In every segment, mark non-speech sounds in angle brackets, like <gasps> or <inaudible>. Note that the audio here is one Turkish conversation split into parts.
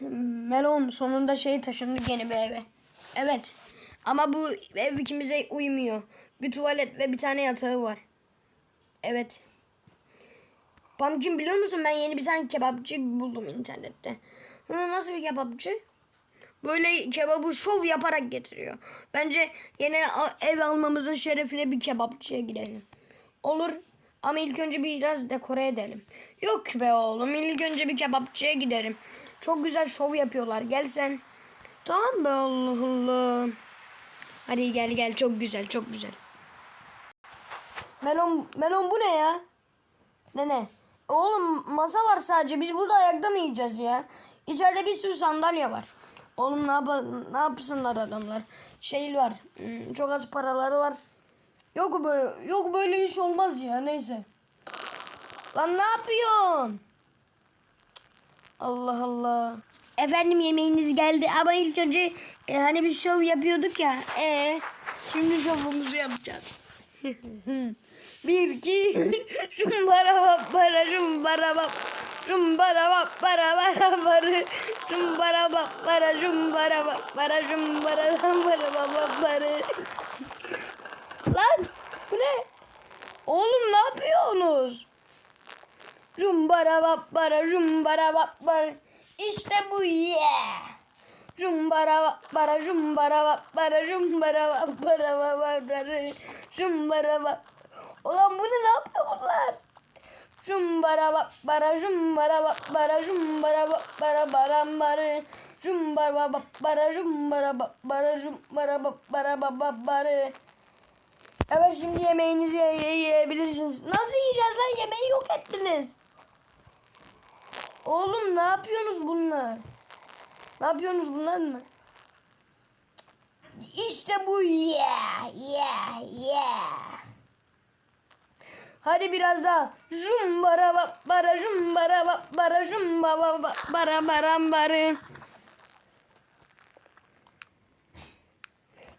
Melon sonunda şey taşındık yeni bir eve. Evet. Ama bu ev ikimize uymuyor. Bir tuvalet ve bir tane yatağı var. Evet. Pumpkin biliyor musun ben yeni bir tane kebapçı buldum internette. Hı, nasıl bir kebapçı? Böyle kebabı şov yaparak getiriyor. Bence a- ev almamızın şerefine bir kebapçıya gidelim. Olur ama ilk önce biraz dekore edelim. Yok be oğlum ilk önce bir kebapçıya giderim. Çok güzel şov yapıyorlar. Gel sen. Tamam be Allah Allah. Hadi gel gel çok güzel çok güzel. Melon melon bu ne ya? Ne ne? Oğlum masa var sadece. Biz burada ayakta mı yiyeceğiz ya? İçeride bir sürü sandalye var. Oğlum ne, yap ne yapsınlar adamlar? Şey var. hmm, Çok az paraları var. Yok böyle yok böyle iş olmaz ya. Neyse. Lan ne yapıyorsun? Allah Allah. Efendim yemeğiniz geldi ama ilk önce e, hani bir şov yapıyorduk ya. E şimdi şovumuzu yapacağız. <laughs> bir iki şumbara bap para şumbara bap şumbara bap para para para şumbara bap para şumbara bap para şumbara para bap para Lan bu ne? Oğlum ne yapıyorsunuz? Cumbara bappara cumbara bappara İşte bu yeah. Cumbara bappara cumbara bappara cumbara bappara bappara cumbara bap Ulan bu ne yapıyor bunlar? Cumbara bappara cumbara bappara cumbara bappara barambara Cumbara bappara cumbara bappara cumbara bappara bappara Evet şimdi yemeğinizi ye- ye- yiyebilirsiniz. Nasıl yiyeceğiz lan? Yemeği yok ettiniz. Oğlum ne yapıyorsunuz bunlar? Ne yapıyorsunuz bunlar mı? İşte bu yeah yeah yeah. Hadi biraz daha. Jumbara bap bara jumbara bap bara jumbara bap bara baram.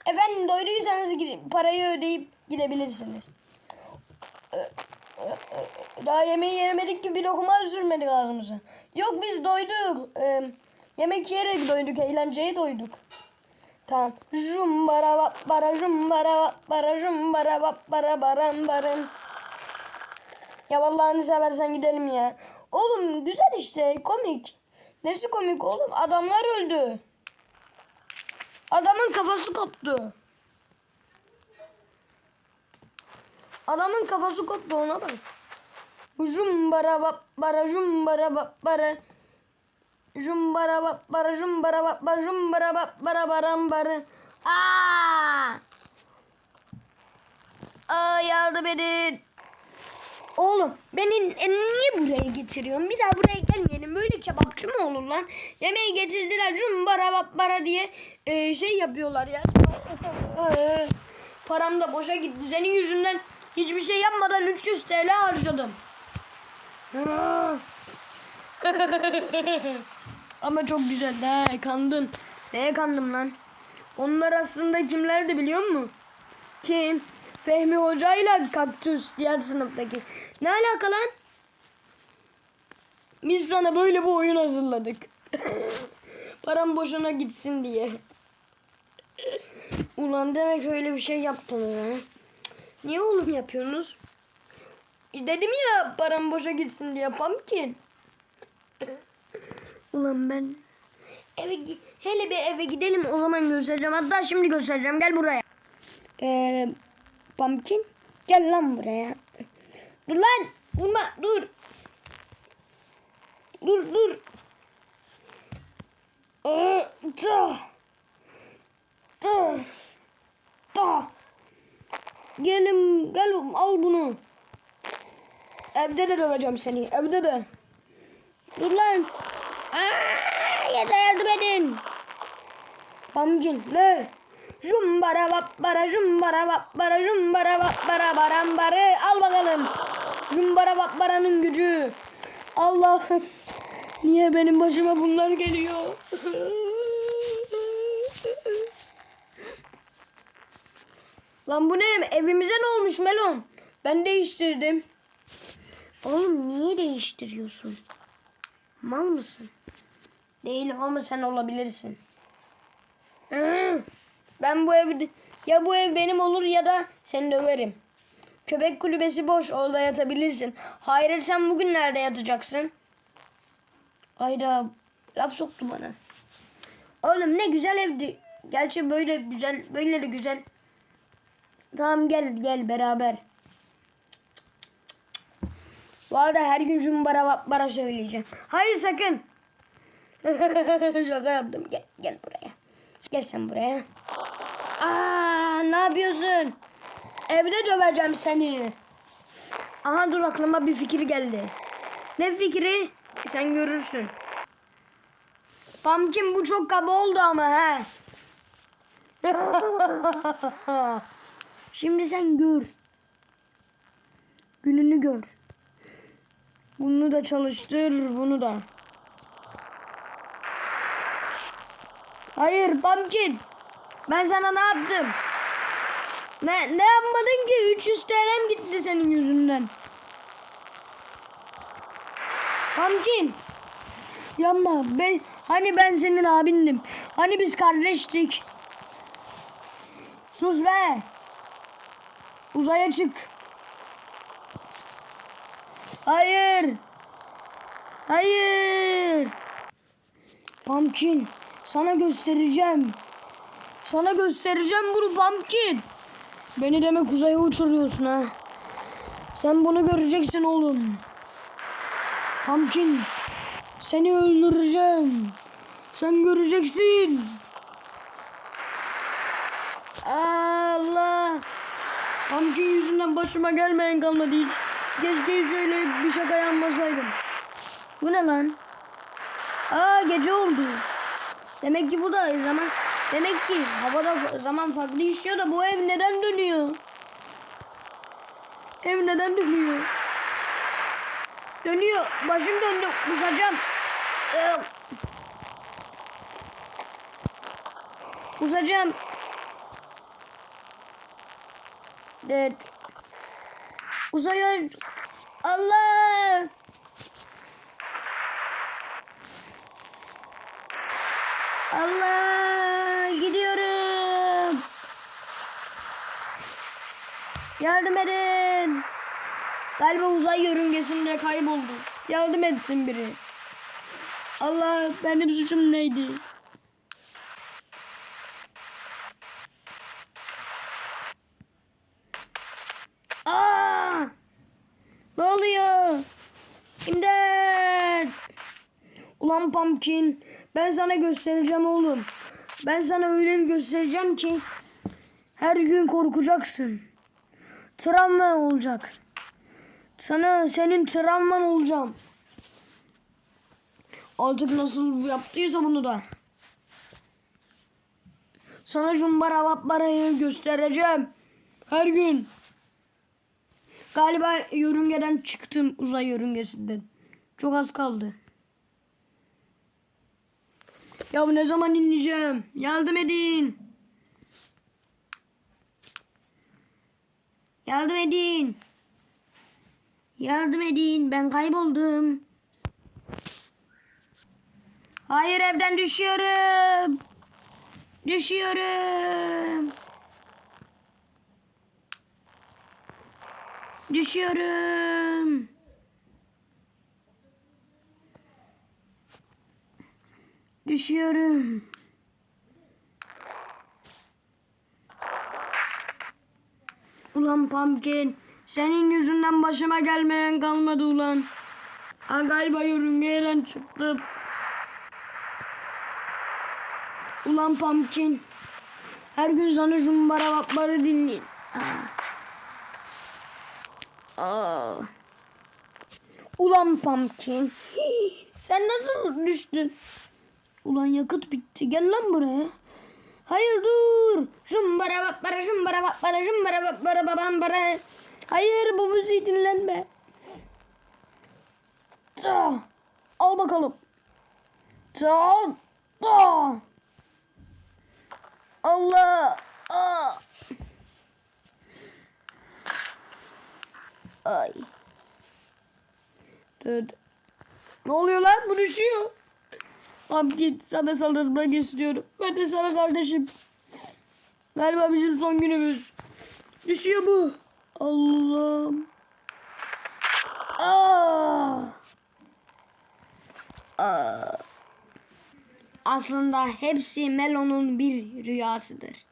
Efendim doyduysanız parayı ödeyip gidebilirsiniz. Daha yemeği yemedik ki bir lokma sürmedik ağzımıza. Yok biz doyduk. Ee, yemek yiyerek doyduk. Eğlenceye doyduk. Tamam. Jumbara bap bara jumbara bap bara jumbara bap bara baram barım. Ya vallahi seversen gidelim ya. Oğlum güzel işte komik. Nesi komik oğlum? Adamlar öldü. Adamın kafası koptu. Adamın kafası koptu ona bak. Jumbara bap bara jumbara bap bara. Jumbara bap bara jumbara bap bara jumbara bap bara baram bara. Aa! Aa yardım edin. Oğlum beni e, niye buraya getiriyorsun? Bir daha buraya gelmeyelim. Böyle kebapçı mı olur lan? Yemeği getirdiler cumbara bap bara diye e, şey yapıyorlar ya. <laughs> Param da boşa gitti. Senin yüzünden hiçbir şey yapmadan 300 TL harcadım. <laughs> Ama çok güzel. He, kandın. Neye kandım lan? Onlar aslında kimlerdi biliyor musun? Kim? Fehmi Hoca ile Kaktüs diğer sınıftaki. Ne alaka lan? Biz sana böyle bir oyun hazırladık. <laughs> Param boşuna gitsin diye. Ulan demek öyle bir şey yaptın ya. Niye oğlum yapıyorsunuz? Dedim ya param boşa gitsin diye pumpkin. Ulan ben eve hele bir eve gidelim o zaman göstereceğim. Hatta şimdi göstereceğim. Gel buraya. Ee, pumpkin gel lan buraya. Dur lan vurma dur. Dur dur. Ee, da. Da. Da. Gelin gel al bunu. Evde de döveceğim seni. Evde de. Dur lan. Aa, yeter yardım edin. Pumpkin ne? Jumbara bap bara jumbara bap bara jumbara bap bara baram barı al bakalım. Jumbara bap baranın gücü. Allah'ım. Niye benim başıma bunlar geliyor? Lan bu ne? Evimize ne olmuş Melon? Ben değiştirdim. Oğlum niye değiştiriyorsun? Mal mısın? Değilim ama sen olabilirsin. Ben bu evde ya bu ev benim olur ya da seni döverim. Köpek kulübesi boş orada yatabilirsin. Hayır sen bugün nerede yatacaksın? Ayda laf soktu bana. Oğlum ne güzel evdi. Gerçi böyle güzel böyle de güzel. Tamam gel gel beraber. Bu arada her gün cumbara vapara söyleyeceğim. Hayır sakın. <laughs> Şaka yaptım. Gel, gel buraya. Gel sen buraya. Aa, ne yapıyorsun? Evde döveceğim seni. Aha dur aklıma bir fikir geldi. Ne fikri? Sen görürsün. Pumpkin bu çok kaba oldu ama he. <laughs> Şimdi sen gör. Gününü gör. Bunu da çalıştır, bunu da. Hayır Pumpkin. Ben sana ne yaptım? Ne, ne yapmadın ki? 300 TL'm gitti senin yüzünden. Pumpkin. Yapma. Ben, hani ben senin abindim. Hani biz kardeştik. Sus be. Uzaya çık. Hayır. Hayır. Pumpkin. Sana göstereceğim. Sana göstereceğim bunu Pumpkin. Beni demek uzaya uçuruyorsun ha. Sen bunu göreceksin oğlum. Pumpkin. Seni öldüreceğim. Sen göreceksin. Allah. Pumpkin yüzünden başıma gelmeyen kalmadı hiç. Keşke şöyle bir şaka yanmasaydım. Bu ne lan? Aa gece oldu. Demek ki bu da zaman demek ki havada zaman farklı işiyor da bu ev neden dönüyor? Ev neden dönüyor? Dönüyor. Başım döndü. Kusacağım. Ee, Kusacağım. Evet. Uzaya Allah. Allah gidiyorum. Yardım edin. Galiba uzay yörüngesinde kayboldu. Yardım etsin biri. Allah benim suçum neydi? Aa! Ne oluyor? İmdat! Ulan Pumpkin ben sana göstereceğim oğlum. Ben sana öyle bir göstereceğim ki her gün korkacaksın. Travma olacak. Sana senin travman olacağım. Artık nasıl yaptıysa bunu da. Sana jumbara vapparayı göstereceğim. Her gün. Galiba yörüngeden çıktım uzay yörüngesinden. Çok az kaldı. Ya ne zaman ineceğim? Yardım edin. Yardım edin. Yardım edin. Ben kayboldum. Hayır evden düşüyorum. Düşüyorum. Düşüyorum. Düşüyorum. Ulan Pumpkin. Senin yüzünden başıma gelmeyen kalmadı ulan. Ha, galiba yörüngeden çıktım. Ulan Pumpkin. Her gün sana jumbara vapları dinleyin. Ulan Pumpkin. <gasps> Sen nasıl düştün? Ulan yakıt bitti. Gel lan buraya. Hayır dur. Jumbara vapara jumbara vapara jumbara vapara babam bara. Hayır bu müziği dinlenme. Ta. Al bakalım. Ta. Ta. Allah. Aa. Ay. Dur. Ne oluyor lan? Bu düşüyor. Pumpkin sana saldırmak istiyorum. Ben de sana kardeşim. Galiba bizim son günümüz. Düşüyor bu. Allah'ım. Aa! Aa! Aslında hepsi Melo'nun bir rüyasıdır.